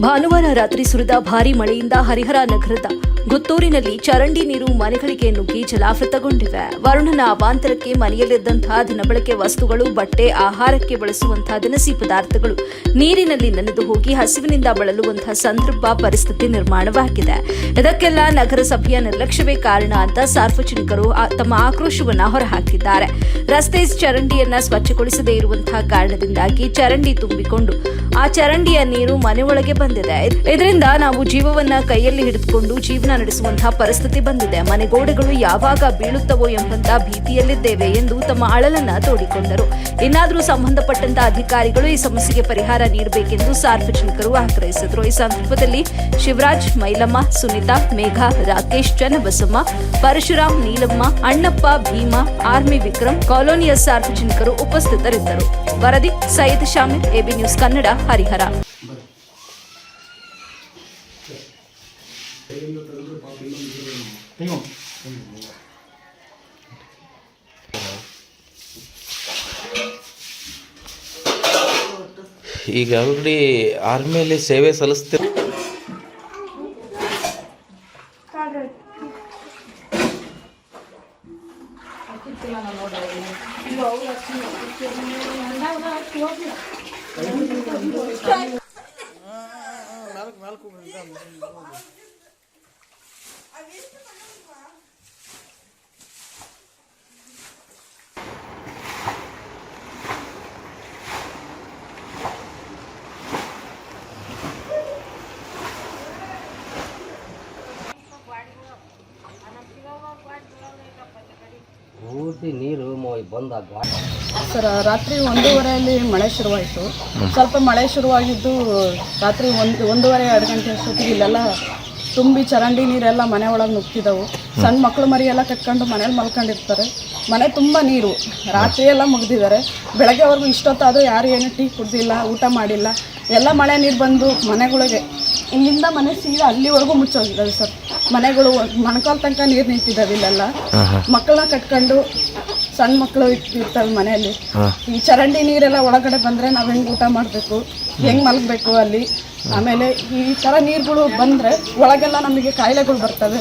ಭಾನುವಾರ ರಾತ್ರಿ ಸುರಿದ ಭಾರೀ ಮಳೆಯಿಂದ ಹರಿಹರ ನಗರದ ಗುತ್ತೂರಿನಲ್ಲಿ ಚರಂಡಿ ನೀರು ಮನೆಗಳಿಗೆ ನುಗ್ಗಿ ಜಲಾವೃತಗೊಂಡಿವೆ. ವರುಣನ ಅವಾಂತರಕ್ಕೆ ಮನೆಯಲ್ಲಿದ್ದಂತಹ ದಿನಬಳಕೆ ವಸ್ತುಗಳು, ಬಟ್ಟೆ, ಆಹಾರಕ್ಕೆ ಬಳಸುವಂತಹ ದಿನಸಿ ಪದಾರ್ಥಗಳು ನೀರಿನಲ್ಲಿ ನೆನೆದು ಹೋಗಿ ಹಸಿವಿನಿಂದ ಬಳಲುವಂತಹ ಸಂದರ್ಭ ಪರಿಸ್ಥಿತಿ ನಿರ್ಮಾಣವಾಗಿದೆ. ಇದಕ್ಕೆಲ್ಲ ನಗರಸಭೆಯ ನಿರ್ಲಕ್ಷ್ಯವೇ ಕಾರಣ ಅಂತ ಸಾರ್ವಜನಿಕರು ತಮ್ಮ ಆಕ್ರೋಶವನ್ನು ಹೊರಹಾಕಿದ್ದಾರೆ. ರಸ್ತೆ ಚರಂಡಿಯನ್ನ ಸ್ವಚ್ಛಗೊಳಿಸದೇ ಇರುವಂತಹ ಕಾರಣದಿಂದಾಗಿ ಚರಂಡಿ ತುಂಬಿಕೊಂಡು ಆ ಚರಂಡಿಯ ನೀರು ಮನೆ ಒಳಗೆ ಬಂದಿದೆ. ಇದರಿಂದ ನಾವು ಜೀವವನ್ನ ಕೈಯಲ್ಲಿ ಹಿಡಿದುಕೊಂಡು ಜೀವನ ನಡೆಸುವಂತಹ ಪರಿಸ್ಥಿತಿ ಬಂದಿದೆ. ಮನೆಗೋಡೆಗಳು ಯಾವಾಗ ಬೀಳುತ್ತವೋ ಎಂಬಂತ ಭೀತಿಯಲ್ಲಿದ್ದೇವೆ ಎಂದು ತಮ್ಮ ಅಳಲನ್ನ ತೋಡಿಕೊಂಡರು. ಇನ್ನಾದರೂ ಸಂಬಂಧಪಟ್ಟಂತ ಅಧಿಕಾರಿಗಳು ಈ ಸಮಸ್ಯೆಗೆ ಪರಿಹಾರ ನೀಡಬೇಕೆಂದು ಸಾರ್ವಜನಿಕರು ಆಗ್ರಹಿಸಿದರು. ಈ ಸಂದರ್ಭದಲ್ಲಿ ಶಿವರಾಜ್, ಮೈಲಮ್ಮ, ಸುನಿತಾ, ಮೇಘ, ರಾಕೇಶ್, ಚನ್ನಬಸಮ್ಮ, ಪರಶುರಾಮ್, ನೀಲಮ್ಮ, ಅಣ್ಣಪ್ಪ, ಭೀಮಾ, ಆರ್ಮಿ ವಿಕ್ರಮ್, ಕಾಲೋನಿಯ ಸಾರ್ವಜನಿಕರು ಉಪಸ್ಥಿತರಿದ್ದರು. ವರದಿ, ಸೈಯದ್ ಶಾಮೀರ್, ಎಬಿ ನ್ಯೂಸ್ ಕನ್ನಡ. ಹರಿಹರ. ಈಗ ಆಲ್ರೆಡಿ ಆರ್ಮಿಯಲ್ಲಿ ಸೇವೆ ಸಲ್ಲಿಸ್ತೀರ? ನಾಲ್ಕು ನಾಲ್ಕು ಪೂರ್ತಿ ನೀರು ಬಂದ ಸರ್, ರಾತ್ರಿ ಒಂದೂವರೆಯಲ್ಲಿ ಮಳೆ ಶುರುವಾಯಿತು. ಸ್ವಲ್ಪ ಮಳೆ ಶುರುವಾಗಿದ್ದು ರಾತ್ರಿ ಒಂದು, ಒಂದೂವರೆ, ಎರಡು ಗಂಟೆ ಅಷ್ಟೊತ್ತಿಗೆ ಇಲ್ಲೆಲ್ಲ ತುಂಬಿ ಚರಂಡಿ ನೀರೆಲ್ಲ ಮನೆ ಒಳಗೆ ನುಗ್ತಿದ್ದವು ಸಣ್ಣ ಮಕ್ಕಳು ಮರಿ ಎಲ್ಲ ಕಟ್ಕೊಂಡು ಮನೇಲಿ ಮಲ್ಕೊಂಡಿರ್ತಾರೆ. ಮನೆ ತುಂಬ ನೀರು. ರಾತ್ರಿ ಎಲ್ಲ ಮುಗ್ದಿದ್ದಾರೆ. ಬೆಳಗ್ಗೆವರೆಗೂ ಇಷ್ಟೊತ್ತಾದರೂ ಯಾರು ಏನು ಟೀ ಕುಡ್ದಿಲ್ಲ, ಊಟ ಮಾಡಿಲ್ಲ. ಎಲ್ಲ ಮಳೆ ನೀರು ಬಂದು ಮನೆಗಳಿಗೆ ಇಲ್ಲಿಂದ ಮನೆ ಸೀದಾ ಅಲ್ಲಿವರೆಗೂ ಮುಚ್ಚೋಗಿದ್ದಾವೆ ಸರ್. ಮನೆಗಳು ಮಣಕಾಲ್ ತನಕ ನೀರು ನಿಂತಿದ್ದಾವೆ ಇಲ್ಲೆಲ್ಲ. ಮಕ್ಕಳನ್ನ ಕಟ್ಕೊಂಡು ಸಣ್ಣ ಮಕ್ಕಳು ಇರ್ತವೆ ಮನೆಯಲ್ಲಿ. ಈ ಚರಂಡಿ ನೀರೆಲ್ಲ ಒಳಗಡೆ ಬಂದರೆ ನಾವು ಹೆಂಗೆ ಊಟ ಮಾಡಬೇಕು ಹೆಂಗೆ ಮಲಗಬೇಕು ಅಲ್ಲಿ? ಆಮೇಲೆ ಈ ಥರ ನೀರುಗಳು ಬಂದರೆ ಒಳಗೆಲ್ಲ ನಮಗೆ ಕಾಯಿಲೆಗಳು ಬರ್ತವೆ.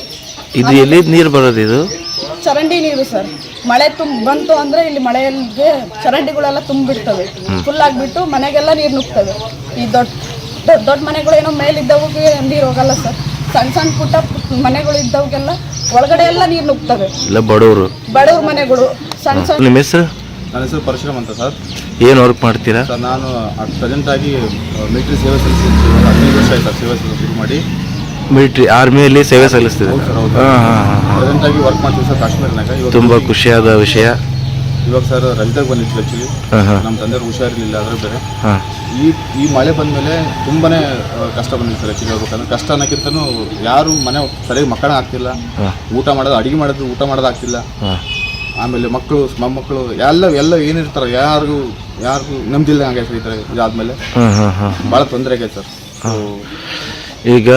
ಇದು ಎಲ್ಲಿ ನೀರು ಬರೋದು ಇದು? ಚರಂಡಿ ನೀರು ಸರ್. ಮಳೆ ತುಂಬ ಬಂತು ಅಂದ್ರೆ ಇಲ್ಲಿ ಮಳೆಯಲ್ಲಿ ಚರಂಡಿಗಳೆಲ್ಲ ತುಂಬಿಡ್ತವೆ. ಫುಲ್ ಆಗ್ಬಿಟ್ಟು ಮನೆಗೆಲ್ಲ ನೀರು ನುಗ್ತವೆ. ಈ ದೊಡ್ಡ ದೊಡ್ಡ ದೊಡ್ಡ ಮನೆಗಳು ಏನೋ ಮೇಲಿದ್ದವಕ್ಕೆ ನೀರು ಹೋಗಲ್ಲ ಸರ್. ಸಣ್ಣ ಸಣ್ಣ ಪುಟ್ಟ ಮನೆಗಳು ಇದ್ದವಕ್ಕೆಲ್ಲ ಒಳಗಡೆ ಎಲ್ಲ ನೀರು ನುಗ್ತವೆ. ಇಲ್ಲ ಬಡವರು. ಬಡವ್ರ ಮನೆಗಳು ಸಣ್ಣ ಸಣ್ಣ ನಿಮ್ಮ ಹೆಸರು? ನನ್ನ ಹೆಸರು ಪರಶುರಾಮ್ ಅಂತ ಸರ್. ಏನು ವರ್ಕ್ ಮಾಡ್ತೀರಾ? ಸರ್ ನಾನು ಪ್ರೆಸೆಂಟ್ ಆಗಿ ಮಿಲಿಟರಿ ಸೇವೆ ಸಲ್ಲಿಸಿ ಹದಿನೈದು ವರ್ಷ ಆಯ್ತು ಸರ್ ಸೇವೆ ಸಲ್ಲಿಸಿ ಶುರು ಮಾಡಿ. ಮಿಲಿಟ್ರಿ ಆರ್ಮಿಯಲ್ಲಿ ಸೇವೆ ಸಲ್ಲಿಸ್ತಿದೆ. ಹಾಂ ಹಾಂ ಹಾಂ. ಪ್ರೆಸೆಂಟ್ ಆಗಿ ವರ್ಕ್ ಮಾಡ್ತೀವಿ ಸರ್ ಕಾಶ್ಮೀರ್ನಾಗ. ಇವಾಗ ತುಂಬ ಖುಷಿಯಾದ ವಿಷಯ. ಇವಾಗ ಸರ್ ರಜದಾಗ ಬಂದಿತ್ತು ಆ್ಯಕ್ಚುಲಿ ಹಾಂ ಹಾಂ. ನಮ್ಮ ತಂದೆಯವ್ರು ಹುಷಾರಿರಲಿಲ್ಲ ಅದ್ರ ಬೇರೆ. ಹಾಂ. ಈ ಈ ಮಳೆ ಬಂದಮೇಲೆ ತುಂಬಾ ಕಷ್ಟ ಬಂದಿತ್ತು ಸರ್ ಆ್ಯಕ್ಚುಲಿ ಹೇಳ್ಬೇಕಂದ್ರೆ ಕಷ್ಟ ಅನ್ನೋಕ್ಕಿಂತನೂ ಯಾರು ಮನೆ ಸರಿಯಾಗಿ ಮಕ್ಕಳ ಆಗ್ತಿಲ್ಲ. ಹಾಂ. ಊಟ ಮಾಡೋದು ಅಡುಗೆ ಮಾಡೋದು ಊಟ ಮಾಡೋದು ಆಗ್ತಿಲ್ಲ. ಹಾಂ. ಆಮೇಲೆ ಮಕ್ಕಳು ಮೊಮ್ಮಕ್ಕಳು ಎಲ್ಲ ಎಲ್ಲ ಏನಿರ್ತಾರೆ ಯಾರಿಗೂ ಯಾರಿಗೂ ನಮ್ದಿಲ್ಲ ಹಂಗೆ ಈ ಥರ ಇದಾದ್ಮೇಲೆ. ಹಾಂ ಹಾಂ ಹಾಂ. ಭಾಳ ತೊಂದರೆ ಆಗೈತೆ ಸರ್. ಸೊ ಈಗ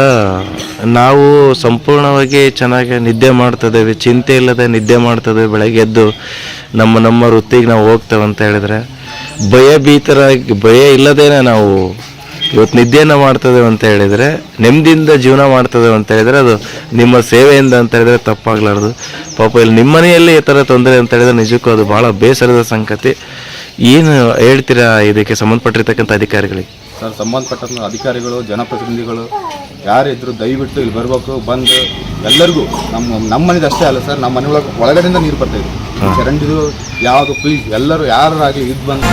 ನಾವು ಸಂಪೂರ್ಣವಾಗಿ ಚೆನ್ನಾಗಿ ನಿದ್ದೆ ಮಾಡ್ತಿದ್ದೇವೆ, ಚಿಂತೆ ಇಲ್ಲದೆ ನಿದ್ದೆ ಮಾಡ್ತದೆ ಬೆಳಗ್ಗೆ ಎದ್ದು ನಮ್ಮ ನಮ್ಮ ವೃತ್ತಿಗೆ ನಾವು ಹೋಗ್ತೇವೆ ಅಂತ ಹೇಳಿದ್ರೆ, ಭಯ ಭೀತರಾಗಿ, ಭಯ ಇಲ್ಲದೇನೆ ನಾವು ಇವತ್ತು ನಿದ್ದೆಯನ್ನು ಮಾಡ್ತದೆ ಅಂತ ಹೇಳಿದರೆ, ನೆಮ್ಮದಿಯಿಂದ ಜೀವನ ಮಾಡ್ತದೆ ಅಂತ ಹೇಳಿದರೆ ಅದು ನಿಮ್ಮ ಸೇವೆಯಿಂದ ಅಂತ ಹೇಳಿದರೆ ತಪ್ಪಾಗಲಾರ್ದು. ಪಾಪ ಇಲ್ಲಿ ನಿಮ್ಮ ಮನೆಯಲ್ಲಿ ಈ ಥರ ತೊಂದರೆ ಅಂತ ಹೇಳಿದರೆ ನಿಜಕ್ಕೂ ಅದು ಭಾಳ ಬೇಸರದ ಸಂಗತಿ. ಏನು ಹೇಳ್ತೀರಾ ಇದಕ್ಕೆ ಸಂಬಂಧಪಟ್ಟಿರ್ತಕ್ಕಂಥ ಅಧಿಕಾರಿಗಳಿಗೆ? ಸರ್ ಸಂಬಂಧಪಟ್ಟ ಅಧಿಕಾರಿಗಳು ಜನಪ್ರತಿನಿಧಿಗಳು ಯಾರಿದ್ರು ದಯವಿಟ್ಟು ಇಲ್ಲಿ ಬರಬೇಕು ಬಂದು ಎಲ್ಲರಿಗೂ ನಮ್ಮ ನಮ್ಮ ಮನೇದು ಅಷ್ಟೇ ಅಲ್ಲ ಸರ್ ನಮ್ಮ ಮನೆ ಒಳಗೆ ಒಳಗಡೆಯಿಂದ ನೀರು ಬರ್ತಾ ಇದೆ. ಚರಂಡಿದು ಯಾವುದು ಪ್ಲೀಸ್ ಎಲ್ಲರೂ ಯಾರಾಗಲಿ ಇದು ಬಂದು